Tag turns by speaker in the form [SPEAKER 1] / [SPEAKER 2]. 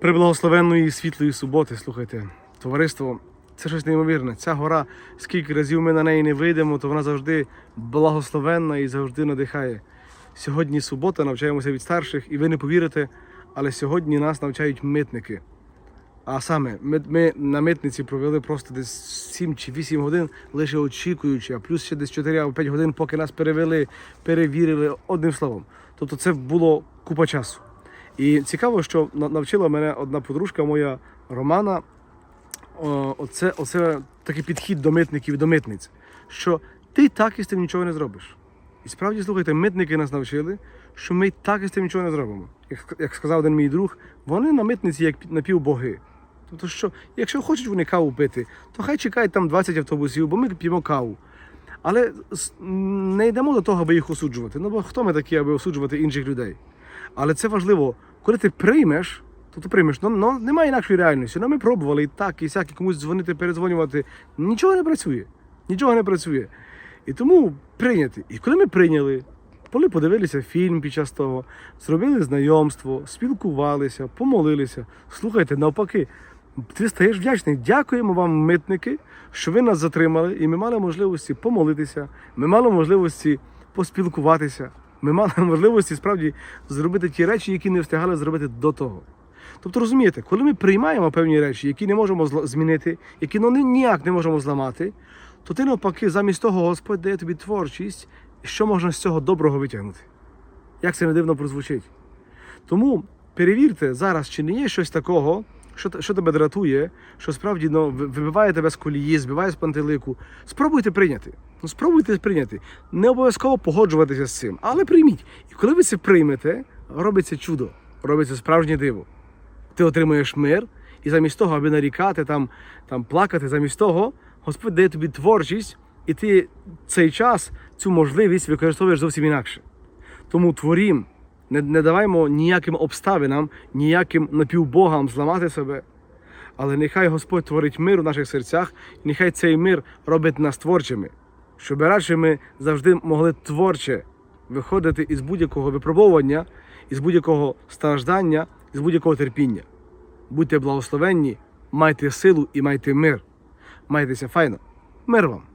[SPEAKER 1] Приблагословенної світлої суботи, слухайте, товариство, це щось неймовірне. Ця гора, скільки разів ми на неї не вийдемо, то вона завжди благословенна і завжди надихає. Сьогодні субота, навчаємося від старших, і ви не повірите, але сьогодні нас навчають митники. А саме, ми, ми на митниці провели просто десь 7 чи 8 годин, лише очікуючи, а плюс ще десь 4 або 5 годин, поки нас перевели, перевірили одним словом. Тобто це було купа часу. І цікаво, що навчила мене одна подружка моя Романа. Оце, оце такий підхід до митників, до митниць, що ти так із тим нічого не зробиш. І справді, слухайте, митники нас навчили, що ми так із тим нічого не зробимо. Як, як сказав один мій друг, вони на митниці як напівбоги. Тобто, що якщо хочуть вони каву пити, то хай чекають там 20 автобусів, бо ми п'ємо каву. Але не йдемо до того, аби їх осуджувати. Ну бо хто ми такі, аби осуджувати інших людей? Але це важливо, коли ти приймеш, то ти приймеш. Ну, ну немає інакшої реальності. Ну ми пробували і так, і сяк, і комусь дзвонити, передзвонювати. Нічого не працює. Нічого не працює. І тому прийняти. І коли ми прийняли, коли подивилися фільм під час того, зробили знайомство, спілкувалися, помолилися. Слухайте, навпаки, ти стаєш вдячний. Дякуємо вам, митники, що ви нас затримали, і ми мали можливості помолитися, ми мали можливості поспілкуватися, ми мали можливості справді зробити ті речі, які не встигали зробити до того. Тобто, розумієте, коли ми приймаємо певні речі, які не можемо змінити, які ну, ніяк не можемо зламати, то ти навпаки, замість того Господь дає тобі творчість, що можна з цього доброго витягнути. Як це не дивно прозвучить. Тому перевірте зараз, чи не є щось такого, що, що тебе дратує, що справді ну, вибиває тебе з колії, збиває з пантелику. Спробуйте прийняти. Ну, спробуйте прийняти. Не обов'язково погоджуватися з цим, але прийміть. І коли ви це приймете, робиться чудо, робиться справжнє диво. Ти отримуєш мир, і замість того, аби нарікати, там, там плакати, замість того, Господь дає тобі творчість, і ти цей час, цю можливість використовуєш зовсім інакше. Тому творім, не, не даваймо ніяким обставинам, ніяким напівбогам зламати себе. Але нехай Господь творить мир у наших серцях, і нехай цей мир робить нас творчими, щоб радше ми завжди могли творче виходити із будь-якого випробовування, із будь-якого страждання, із будь-якого терпіння. Будьте благословенні, майте силу і майте мир. Майтеся файно. Мир вам!